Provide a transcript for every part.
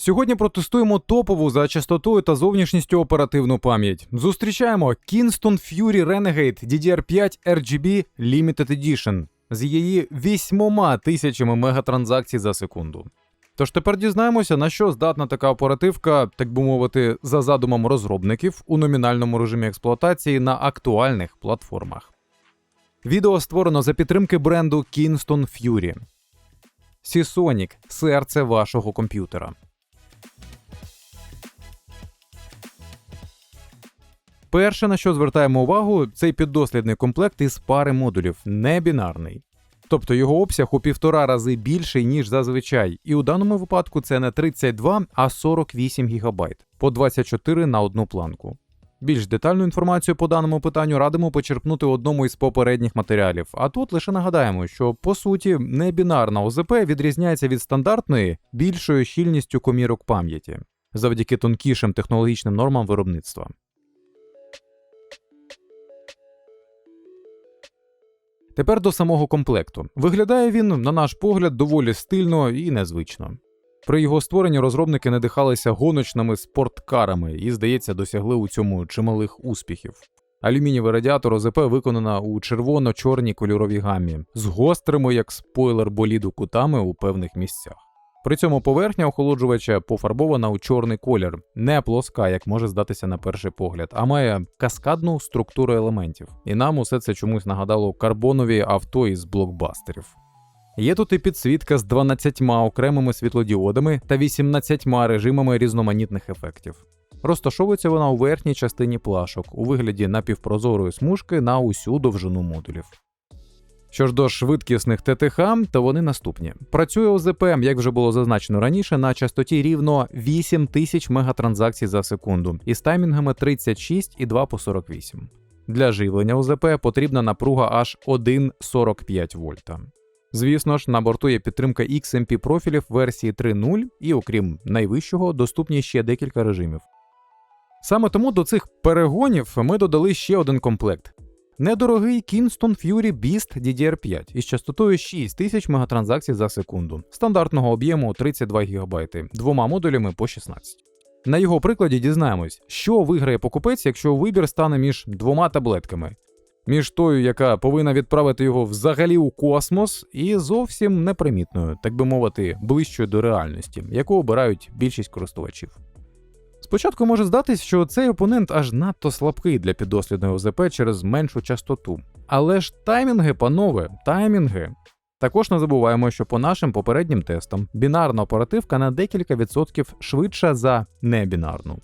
Сьогодні протестуємо топову за частотою та зовнішністю оперативну пам'ять. Зустрічаємо Kingston Fury Renegade DDR5 RGB Limited Edition з її 8 тисячами мегатранзакцій за секунду. Тож тепер дізнаємося, на що здатна така оперативка, так би мовити, за задумом розробників у номінальному режимі експлуатації на актуальних платформах. Відео створено за підтримки бренду Kingston Fury. Seasonic – серце вашого комп'ютера. Перше, на що звертаємо увагу, цей піддослідний комплект із пари модулів, не бінарний. Тобто його обсяг у півтора рази більший, ніж зазвичай, і у даному випадку це не 32, а 48 ГБ по 24 на одну планку. Більш детальну інформацію по даному питанню радимо почерпнути у одному із попередніх матеріалів. А тут лише нагадаємо, що по суті небінарна ОЗП відрізняється від стандартної більшою щільністю комірок пам'яті завдяки тонкішим технологічним нормам виробництва. Тепер до самого комплекту. Виглядає він, на наш погляд, доволі стильно і незвично. При його створенні розробники надихалися гоночними спорткарами і, здається, досягли у цьому чималих успіхів. Алюмінієвий радіатор ОЗП виконана у червоно-чорній кольоровій гамі, з гострими, як спойлер боліду кутами у певних місцях. При цьому поверхня охолоджувача пофарбована у чорний колір, не плоска, як може здатися на перший погляд, а має каскадну структуру елементів. І нам усе це чомусь нагадало карбонові авто із блокбастерів. Є тут і підсвітка з 12 окремими світлодіодами та 18 режимами різноманітних ефектів. Розташовується вона у верхній частині плашок у вигляді напівпрозорої смужки на усю довжину модулів. Що ж до швидкісних ТТХ, то вони наступні. Працює ОЗП, як вже було зазначено раніше, на частоті рівно 8 тисяч мегатранзакцій за секунду із таймінгами 36 і 2 по 48. Для живлення ОЗП потрібна напруга аж 1,45 вольта. Звісно ж, на борту є підтримка XMP профілів версії 3.0 і, окрім найвищого, доступні ще декілька режимів. Саме тому до цих перегонів ми додали ще один комплект. Недорогий Kingston Fury Beast DDR5 із частотою 6000 мегатранзакцій за секунду, стандартного об'єму 32 ГБ, двома модулями по 16. На його прикладі дізнаємось, що виграє покупець, якщо вибір стане між двома таблетками, між тою, яка повинна відправити його взагалі у космос, і зовсім непримітною, так би мовити, ближчою до реальності, яку обирають більшість користувачів. Спочатку може здатись, що цей опонент аж надто слабкий для піддослідної ОЗП через меншу частоту. Але ж таймінги, панове, таймінги. Також не забуваємо, що по нашим попереднім тестам бінарна оперативка на декілька відсотків швидша за небінарну.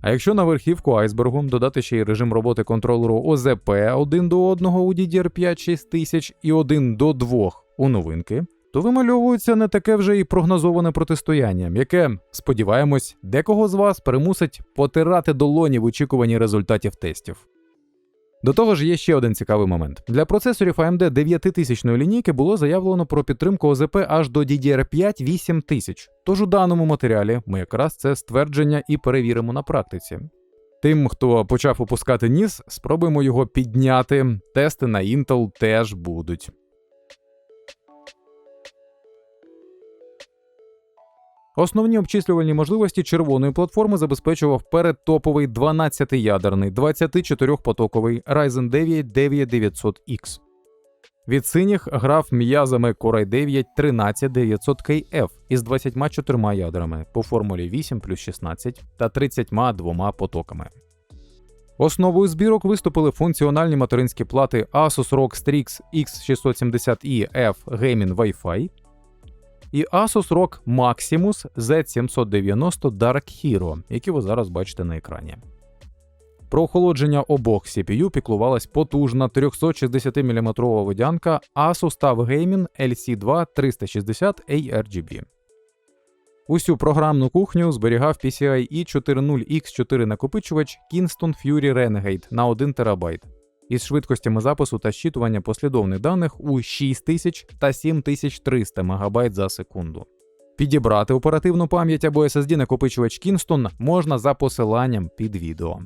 А якщо на верхівку айсбергу додати ще й режим роботи контролеру ОЗП 1 до 1 у DDR5 6000 і 1 до 2 у новинки, то вимальовується не таке вже і прогнозоване протистояння, яке, сподіваємось, декого з вас примусить потирати долоні в очікуванні результатів тестів. До того ж, є ще один цікавий момент. Для процесорів AMD 9000 лінійки було заявлено про підтримку ОЗП аж до DDR5 8000. Тож у даному матеріалі ми якраз це ствердження і перевіримо на практиці. Тим, хто почав опускати ніс, спробуємо його підняти. Тести на Intel теж будуть. Основні обчислювальні можливості червоної платформи забезпечував передтоповий 12-ядерний 24-потоковий Ryzen 9 9900X. Від синіх грав м'язами Core i9 13900KF із 24 ядрами по формулі 8 плюс 16 та 32 потоками. Основою збірок виступили функціональні материнські плати Asus ROG Strix X670E F Gaming Wi-Fi і Asus ROG Maximus Z790 Dark Hero, які ви зараз бачите на екрані. Про охолодження обох CPU піклувалась потужна 360 мм водянка Asus TUF Gaming LC2 360 ARGB. Усю програмну кухню зберігав PCIe 40X4 накопичувач Kingston Fury Renegade на 1 ТБ із швидкостями запису та щитування послідовних даних у 6000 та 7300 МБ за секунду. Підібрати оперативну пам'ять або SSD накопичувач Kingston можна за посиланням під відео.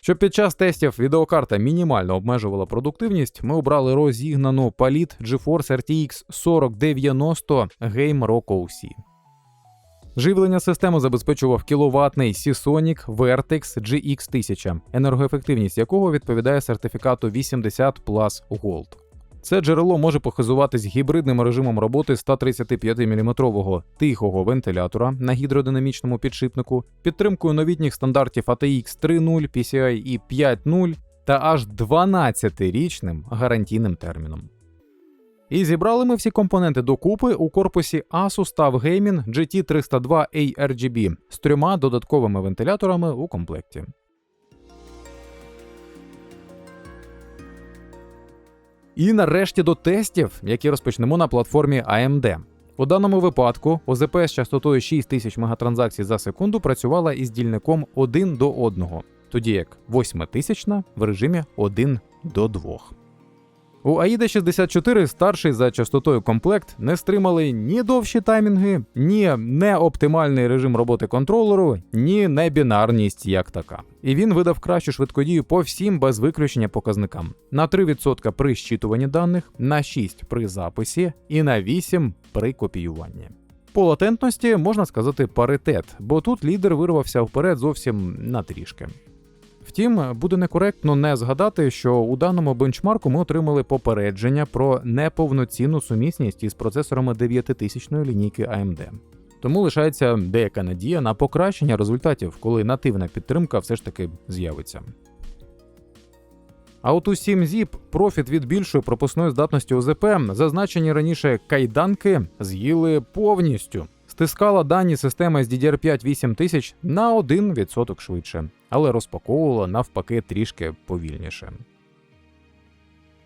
Щоб під час тестів відеокарта мінімально обмежувала продуктивність, ми обрали розігнану Palit GeForce RTX 4090 Game Rock OC. Живлення системи забезпечував кіловатний Seasonic Vertex GX1000, енергоефективність якого відповідає сертифікату 80 Plus Gold. Це джерело може похизуватись гібридним режимом роботи 135-мм тихого вентилятора на гідродинамічному підшипнику, підтримкою новітніх стандартів ATX 3.0, PCI e 5.0 та аж 12-річним гарантійним терміном. І зібрали ми всі компоненти докупи у корпусі Asus TUF Gaming GT302 ARGB з трьома додатковими вентиляторами у комплекті. І нарешті до тестів, які розпочнемо на платформі AMD. У даному випадку ОЗП з частотою 6000 мегатранзакцій за секунду працювала із дільником 1 до 1, тоді як 8000 в режимі 1 до 2. У AIDA 64 старший за частотою комплект не стримали ні довші таймінги, ні неоптимальний режим роботи контролеру, ні небінарність як така. І він видав кращу швидкодію по всім без виключення показникам: на 3% при щитуванні даних, на 6 при записі і на 8 при копіюванні. По латентності можна сказати паритет, бо тут лідер вирвався вперед зовсім на трішки. Втім, буде некоректно не згадати, що у даному бенчмарку ми отримали попередження про неповноцінну сумісність із процесорами 9000 лінійки AMD. Тому лишається деяка надія на покращення результатів, коли нативна підтримка все ж таки з'явиться. А от у 7ZIP профіт від більшої пропускної здатності ОЗП зазначені раніше кайданки з'їли повністю стискала дані системи з DDR5 8000 на 1% швидше, але розпаковувала навпаки трішки повільніше.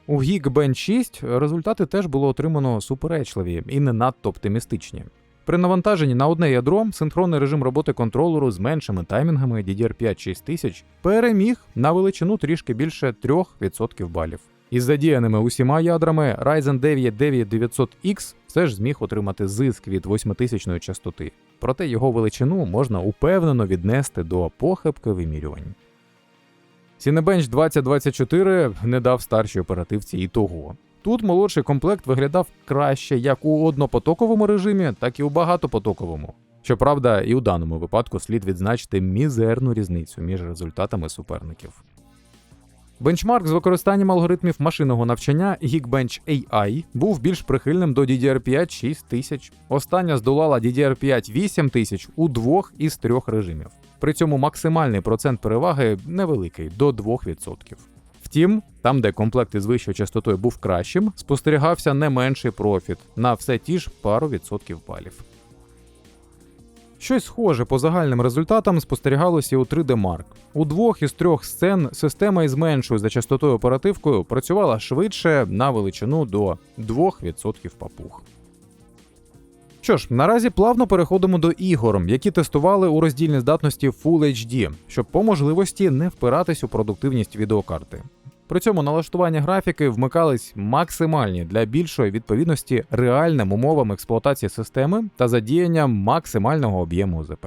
У Geekbench 6 результати теж було отримано суперечливі і не надто оптимістичні. При навантаженні на одне ядро синхронний режим роботи контролеру з меншими таймінгами DDR5 6000 переміг на величину трішки більше 3% балів. Із задіяними усіма ядрами Ryzen 9 9900X все ж зміг отримати зиск від 8000 частоти, проте його величину можна упевнено віднести до похибки вимірювань. Cinebench 2024 не дав старшій оперативці і того. Тут молодший комплект виглядав краще як у однопотоковому режимі, так і у багатопотоковому. Щоправда, і у даному випадку слід відзначити мізерну різницю між результатами суперників. Бенчмарк з використанням алгоритмів машинного навчання Geekbench AI був більш прихильним до DDR5 6000. Остання здолала DDR5 8000 у двох із трьох режимів. При цьому максимальний процент переваги невеликий до 2%. Втім, там, де комплект із вищою частотою був кращим, спостерігався не менший профіт на все ті ж пару відсотків балів. Щось схоже по загальним результатам спостерігалося у 3D Mark. У двох із трьох сцен система із меншою за частотою оперативкою працювала швидше на величину до 2% папуг. Що ж, наразі плавно переходимо до ігор, які тестували у роздільній здатності Full HD, щоб по можливості не впиратись у продуктивність відеокарти. При цьому налаштування графіки вмикались максимальні для більшої відповідності реальним умовам експлуатації системи та задіянням максимального об'єму ОЗП.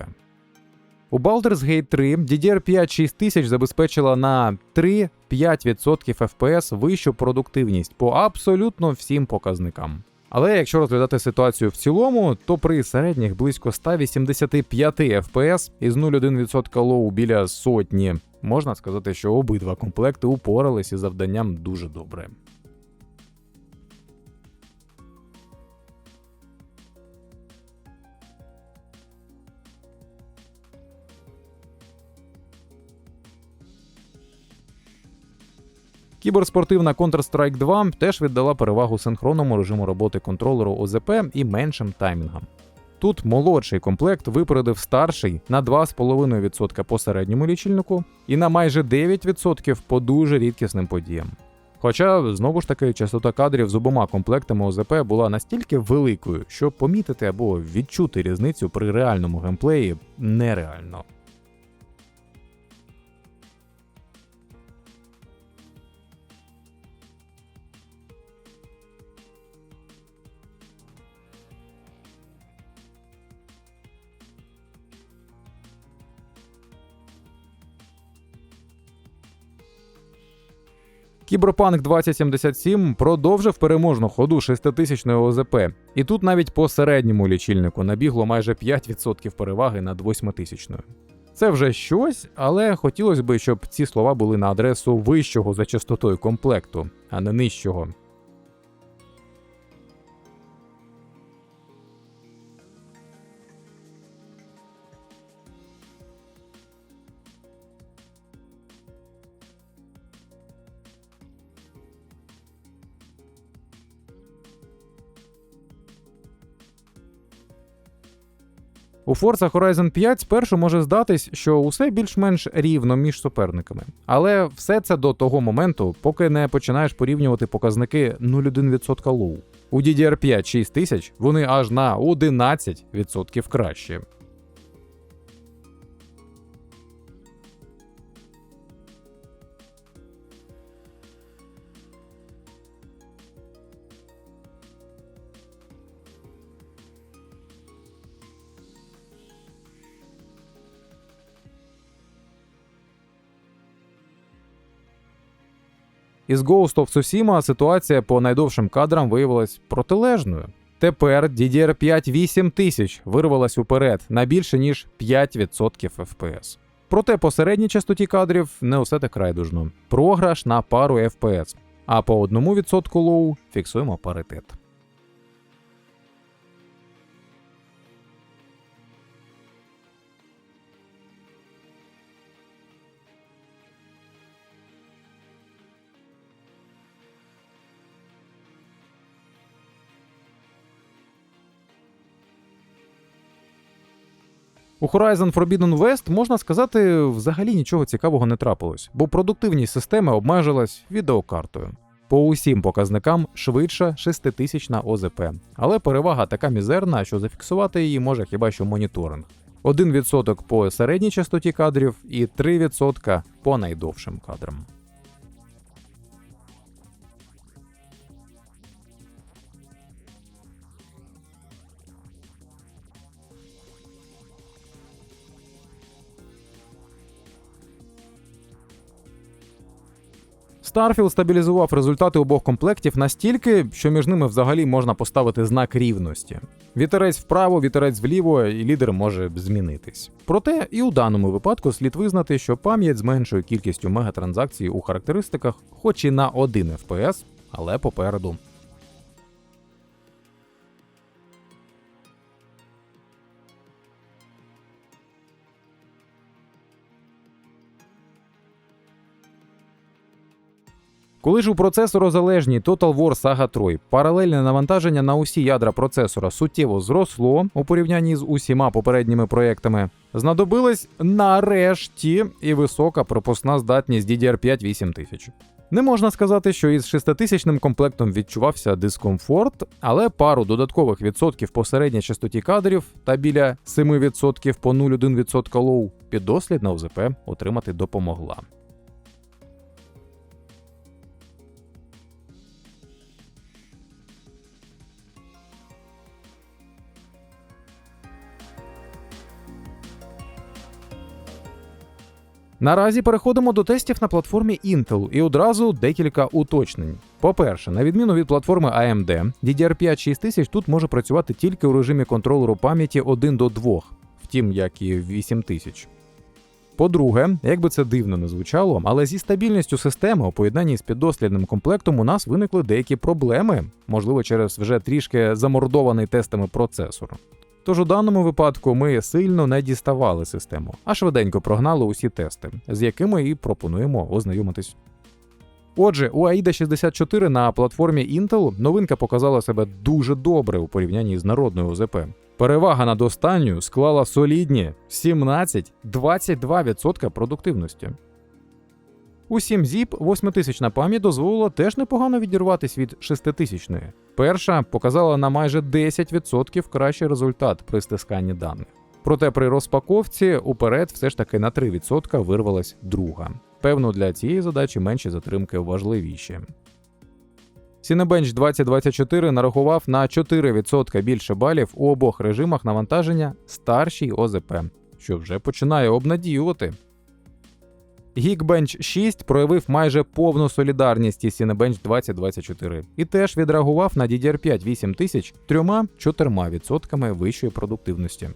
У Baldur's Gate 3 DDR5 6000 забезпечила на 3-5% FPS вищу продуктивність по абсолютно всім показникам. Але якщо розглядати ситуацію в цілому, то при середніх близько 185 FPS із 0,1% лоу біля сотні можна сказати, що обидва комплекти упорались із завданням дуже добре. Кіберспортивна Counter-Strike 2 теж віддала перевагу синхронному режиму роботи контролеру ОЗП і меншим таймінгам. Тут молодший комплект випередив старший на 2,5% по середньому лічильнику і на майже 9% по дуже рідкісним подіям. Хоча, знову ж таки, частота кадрів з обома комплектами ОЗП була настільки великою, що помітити або відчути різницю при реальному геймплеї нереально. Кіберпанк 2077 продовжив переможну ходу 6000 ОЗП, і тут навіть по середньому лічильнику набігло майже 5% переваги над 8000. Це вже щось, але хотілося б, щоб ці слова були на адресу вищого за частотою комплекту, а не нижчого. У Forza Horizon 5 спершу може здатись, що усе більш-менш рівно між суперниками. Але все це до того моменту, поки не починаєш порівнювати показники 0,1% лоу. У DDR5 6000 вони аж на 11% кращі. Із Ghost of Tsushima ситуація по найдовшим кадрам виявилась протилежною. Тепер DDR5 8000 вирвалась уперед на більше ніж 5% FPS. Проте по середній частоті кадрів не усе так райдужно. Програш на пару FPS, а по 1% лоу фіксуємо паритет. У Horizon Forbidden West, можна сказати, взагалі нічого цікавого не трапилось, бо продуктивність системи обмежилась відеокартою. По усім показникам швидша 6000 ОЗП, але перевага така мізерна, що зафіксувати її може хіба що моніторинг. 1% по середній частоті кадрів і 3% по найдовшим кадрам. Starfield стабілізував результати обох комплектів настільки, що між ними взагалі можна поставити знак рівності. Вітерець вправо, вітерець вліво, і лідер може змінитись. Проте і у даному випадку слід визнати, що пам'ять з меншою кількістю мегатранзакцій у характеристиках, хоч і на 1 FPS, але попереду. Коли ж у процесорозалежній Total War Saga 3 паралельне навантаження на усі ядра процесора суттєво зросло у порівнянні з усіма попередніми проектами, знадобилась нарешті і висока пропускна здатність DDR5 8000. Не можна сказати, що із 6000 комплектом відчувався дискомфорт, але пару додаткових відсотків по середній частоті кадрів та біля 7% по 0,1% лоу піддослідна ОЗП отримати допомогла. Наразі переходимо до тестів на платформі Intel і одразу декілька уточнень. По-перше, на відміну від платформи AMD, DDR5 6000 тут може працювати тільки у режимі контролеру пам'яті 1 до 2, втім, як і 8000. По-друге, як би це дивно не звучало, але зі стабільністю системи у поєднанні з піддослідним комплектом у нас виникли деякі проблеми, можливо, через вже трішки замордований тестами процесор. Тож у даному випадку ми сильно не діставали систему, а швиденько прогнали усі тести, з якими і пропонуємо ознайомитись. Отже, у AIDA 64 на платформі Intel новинка показала себе дуже добре у порівнянні з народною ОЗП. Перевага над останньою склала солідні 17-22% продуктивності. У 7-ZIP 8000 пам'ять дозволила теж непогано відірватися від 6000. Перша показала на майже 10% кращий результат при стисканні даних. Проте при розпаковці уперед все ж таки на 3% вирвалась друга. Певно, для цієї задачі менші затримки важливіші. Cinebench 2024 нарахував на 4% більше балів у обох режимах навантаження старшій ОЗП, що вже починає обнадіювати. Geekbench 6 проявив майже повну солідарність із Cinebench 2024 і теж відреагував на DDR5 8000 3-4% вищої продуктивності.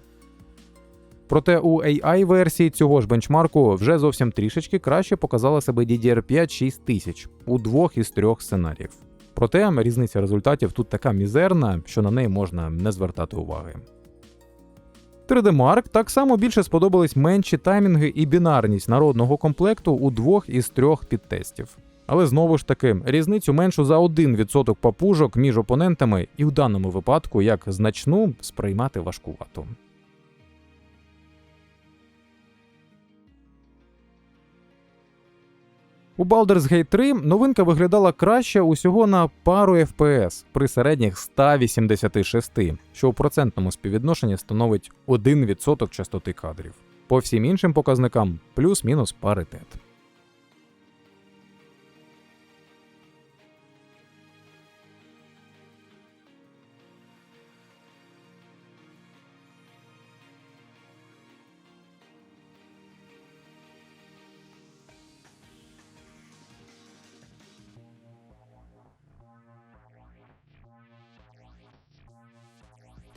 Проте у AI-версії цього ж бенчмарку вже зовсім трішечки краще показала себе DDR5 6000 у двох із трьох сценаріїв. Проте різниця результатів тут така мізерна, що на неї можна не звертати уваги. 3D Mark так само більше сподобались менші таймінги і бінарність народного комплекту у двох із трьох підтестів. Але знову ж таки, різницю меншу за 1% папужок між опонентами, і в даному випадку як значну сприймати важкувато. У Baldur's Gate 3 новинка виглядала краще усього на пару FPS при середніх 186, що у процентному співвідношенні становить 1% частоти кадрів. По всім іншим показникам плюс-мінус паритет.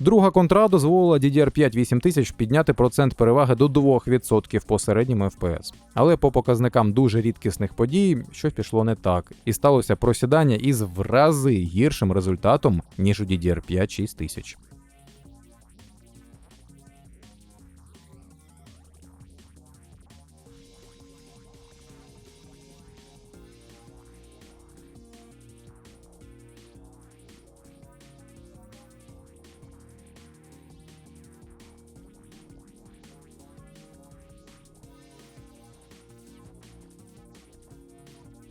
Друга контра дозволила DDR5 8000 підняти процент переваги до 2% по середньому FPS. Але по показникам дуже рідкісних подій щось пішло не так, і сталося просідання із в рази гіршим результатом, ніж у DDR5 6000.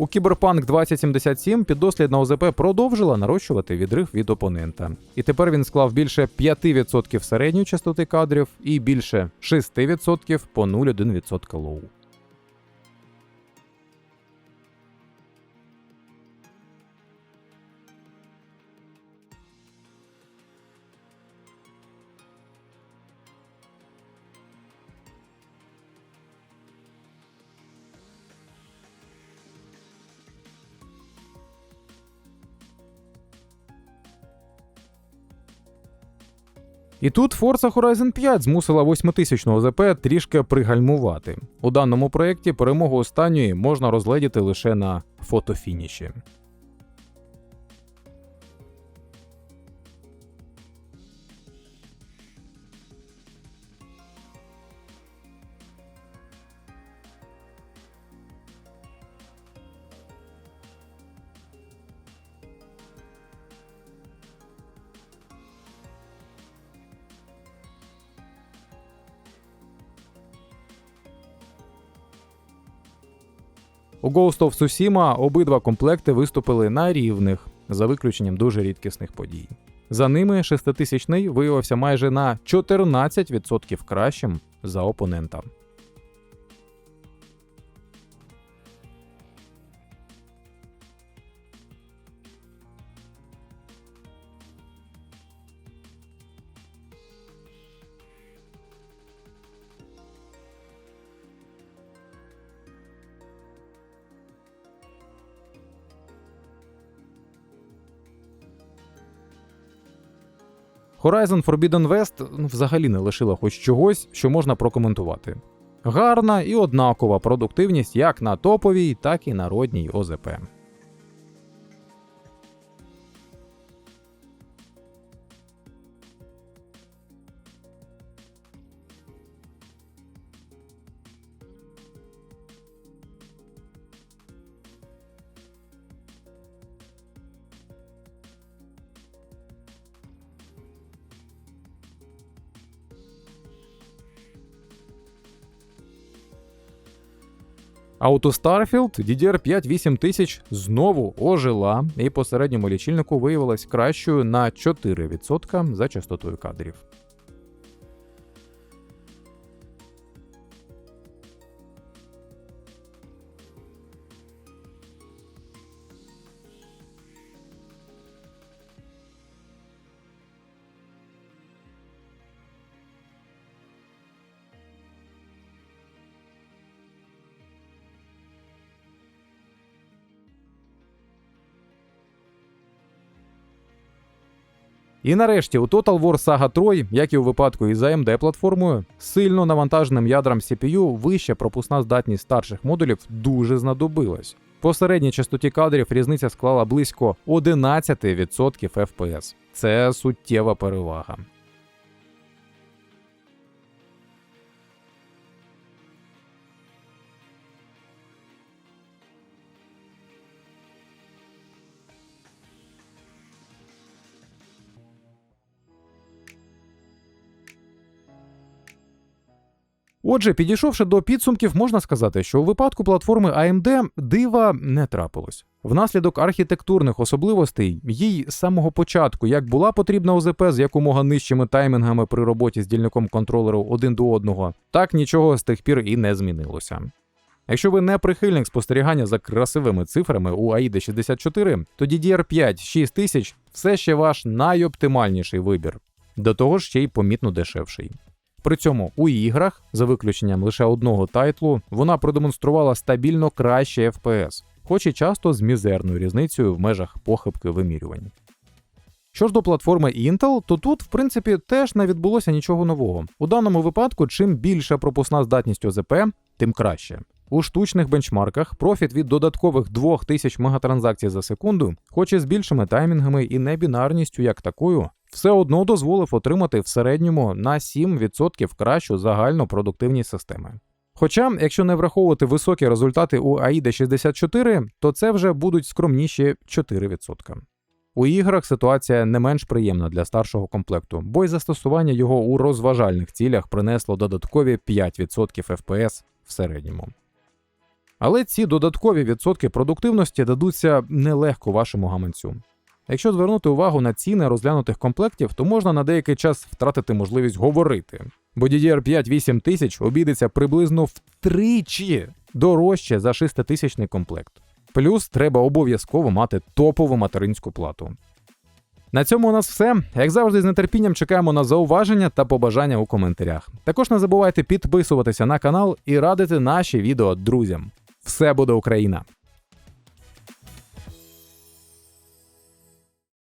У Кіберпанк 2077 піддослідна ОЗП продовжила нарощувати відрив від опонента. І тепер він склав більше 5% середньої частоти кадрів і більше 6% по 0,1% лоу. І тут Forza Horizon 5 змусила 8000 ОЗП трішки пригальмувати. У даному проєкті перемогу останньої можна розгледіти лише на фотофініші. Ghost of Tsushima обидва комплекти виступили на рівних, за виключенням дуже рідкісних подій. За ними шеститисячний виявився майже на 14% кращим за опонента. Horizon Forbidden West ну, взагалі не лишила хоч чогось, що можна прокоментувати. Гарна і однакова продуктивність як на топовій, так і народній ОЗП. У Starfield DDR5 8000 знову ожила і по середньому лічильнику виявилась кращою на 4% за частотою кадрів. І нарешті у Total War Saga Troy, як і у випадку із AMD платформою, сильно навантаженим ядрам CPU вища пропускна здатність старших модулів дуже знадобилась. По середній частоті кадрів різниця склала близько 11% FPS. Це суттєва перевага. Отже, підійшовши до підсумків, можна сказати, що у випадку платформи AMD дива не трапилось. Внаслідок архітектурних особливостей їй з самого початку як була потрібна ОЗП з якомога нижчими таймінгами при роботі з дільником контролеру один до одного, так нічого з тих пір і не змінилося. Якщо ви не прихильник спостерігання за красивими цифрами у AIDA 64, то DDR5 6000 все ще ваш найоптимальніший вибір. До того ж ще й помітно дешевший. При цьому у іграх, за виключенням лише одного тайтлу, вона продемонструвала стабільно кращий FPS, хоч і часто з мізерною різницею в межах похибки вимірювань. Що ж до платформи Intel, то тут, в принципі, теж не відбулося нічого нового. У даному випадку, чим більша пропускна здатність ОЗП, тим краще. У штучних бенчмарках профіт від додаткових 2000 мегатранзакцій за секунду, хоч і з більшими таймінгами і небінарністю як такою, все одно дозволив отримати в середньому на 7% кращу загальну продуктивність системи. Хоча, якщо не враховувати високі результати у AIDA 64, то це вже будуть скромніші 4%. У іграх ситуація не менш приємна для старшого комплекту, бо й застосування його у розважальних цілях принесло додаткові 5% FPS в середньому. Але ці додаткові відсотки продуктивності дадуться нелегко вашому гаманцю. Якщо звернути увагу на ціни розглянутих комплектів, то можна на деякий час втратити можливість говорити. Бо DDR5 8000 обійдеться приблизно втричі дорожче за 6000 комплект. Плюс треба обов'язково мати топову материнську плату. На цьому у нас все. Як завжди, з нетерпінням чекаємо на зауваження та побажання у коментарях. Також не забувайте підписуватися на канал і радити наші відео друзям. Все буде Україна!